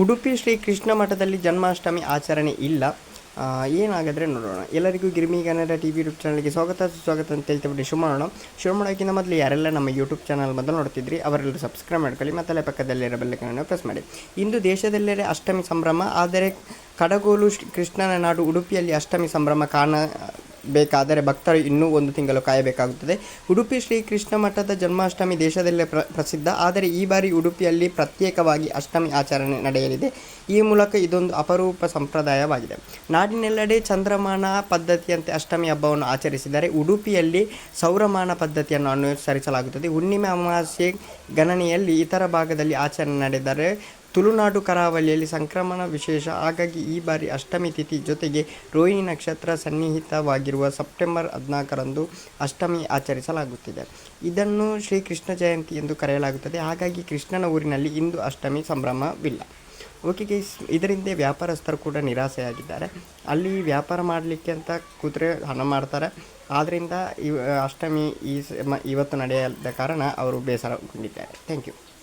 ಉಡುಪಿ ಶ್ರೀ ಕೃಷ್ಣ ಮಠದಲ್ಲಿ ಜನ್ಮಾಷ್ಟಮಿ ಆಚರಣೆ ಇಲ್ಲ. ಏನಾಗಿದ್ರೆ ನೋಡೋಣ. ಎಲ್ಲರಿಗೂ Girmi Kannada T V YouTube ಚಾನಲ್ಗೆ ಸ್ವಾಗತ. ಸುಸ್ವಾಗತ ಅಂತ ಹೇಳ್ತಿಬಿಟ್ಟು ಶುರು ಮಾಡೋಣ ಶುರು ಮಾಡೋಕ್ಕಿಂತ ಮೊದಲು ಯಾರೆಲ್ಲ ನಮ್ಮ ಯೂಟ್ಯೂಬ್ ಚಾನಲ್ ಮೊದಲು ನೋಡ್ತಿದ್ರಿ, ಅವರೆಲ್ಲರೂ ಸಬ್ಸ್ಕ್ರೈಬ್ ಮಾಡ್ಕೊಳ್ಳಿ, ಮತ್ತು ಪಕ್ಕದಲ್ಲಿರೋ ಬೆಲ್ಲಕನ್ನು ಪ್ರೆಸ್ ಮಾಡಿ. ಇಂದು ದೇಶದೆಲ್ಲೆಡೆ ಅಷ್ಟಮಿ ಸಂಭ್ರಮ, ಆದರೆ ಕಡಗೋಲು ಕೃಷ್ಣನ ನಾಡು ಉಡುಪಿಯಲ್ಲಿ ಅಷ್ಟಮಿ ಸಂಭ್ರಮ ಕಾಣಬೇಕಾದರೆ ಭಕ್ತರು ಇನ್ನೂ ಒಂದು ತಿಂಗಳು ಕಾಯಬೇಕಾಗುತ್ತದೆ. ಉಡುಪಿ ಶ್ರೀ ಕೃಷ್ಣ ಮಠದ ಜನ್ಮಾಷ್ಟಮಿ ದೇಶದಲ್ಲೇ ಪ್ರ, ಪ್ರಸಿದ್ಧ. ಆದರೆ ಈ ಬಾರಿ ಉಡುಪಿಯಲ್ಲಿ ಪ್ರತ್ಯೇಕವಾಗಿ ಅಷ್ಟಮಿ ಆಚರಣೆ ನಡೆಯಲಿದೆ. ಈ ಮೂಲಕ ಇದೊಂದು ಅಪರೂಪ ಸಂಪ್ರದಾಯವಾಗಿದೆ. ನಾಡಿನೆಲ್ಲೆಡೆ ಚಂದ್ರಮಾನ ಪದ್ಧತಿಯಂತೆ ಅಷ್ಟಮಿ ಹಬ್ಬವನ್ನು ಆಚರಿಸಿದರೆ ಉಡುಪಿಯಲ್ಲಿ ಸೌರಮಾನ ಪದ್ಧತಿಯನ್ನು ಅನುಸರಿಸಲಾಗುತ್ತದೆ. ಹುಣ್ಣಿಮೆ ಅಮಾವಾಸ್ಯೆ ಗಣನೆಯಲ್ಲಿ ಇತರ ಭಾಗದಲ್ಲಿ ಆಚರಣೆ ನಡೆದರೆ ತುಳುನಾಡು ಕರಾವಳಿಯಲ್ಲಿ ಸಂಕ್ರಮಣ ವಿಶೇಷ. ಹಾಗಾಗಿ ಈ ಬಾರಿ ಅಷ್ಟಮಿ ತಿಥಿ ಜೊತೆಗೆ ರೋಹಿಣಿ ನಕ್ಷತ್ರ ಸನ್ನಿಹಿತವಾಗಿರುವ ಸೆಪ್ಟೆಂಬರ್ ಹದಿನಾಲ್ಕರಂದು ಅಷ್ಟಮಿ ಆಚರಿಸಲಾಗುತ್ತಿದೆ. ಇದನ್ನು ಶ್ರೀ ಕೃಷ್ಣ ಜಯಂತಿ ಎಂದು ಕರೆಯಲಾಗುತ್ತದೆ. ಹಾಗಾಗಿ ಕೃಷ್ಣನ ಊರಿನಲ್ಲಿ ಇಂದು ಅಷ್ಟಮಿ ಸಂಭ್ರಮವಿಲ್ಲ. ಓಕೆ ಗೈಸ್ ಇದರಿಂದ ವ್ಯಾಪಾರಸ್ಥರು ಕೂಡ ನಿರಾಸೆಯಾಗಿದ್ದಾರೆ. ಅಲ್ಲಿ ವ್ಯಾಪಾರ ಮಾಡಲಿಕ್ಕೆ ಅಂತ ಕೂತ್ರೆ ಹಣ ಮಾಡ್ತಾರೆ. ಆದ್ದರಿಂದ ಇವ, ಅಷ್ಟಮಿ ಈ ಇವತ್ತು ನಡೆಯದ ಕಾರಣ ಅವರು ಬೇಸರಗೊಂಡಿದ್ದಾರೆ. Thank you.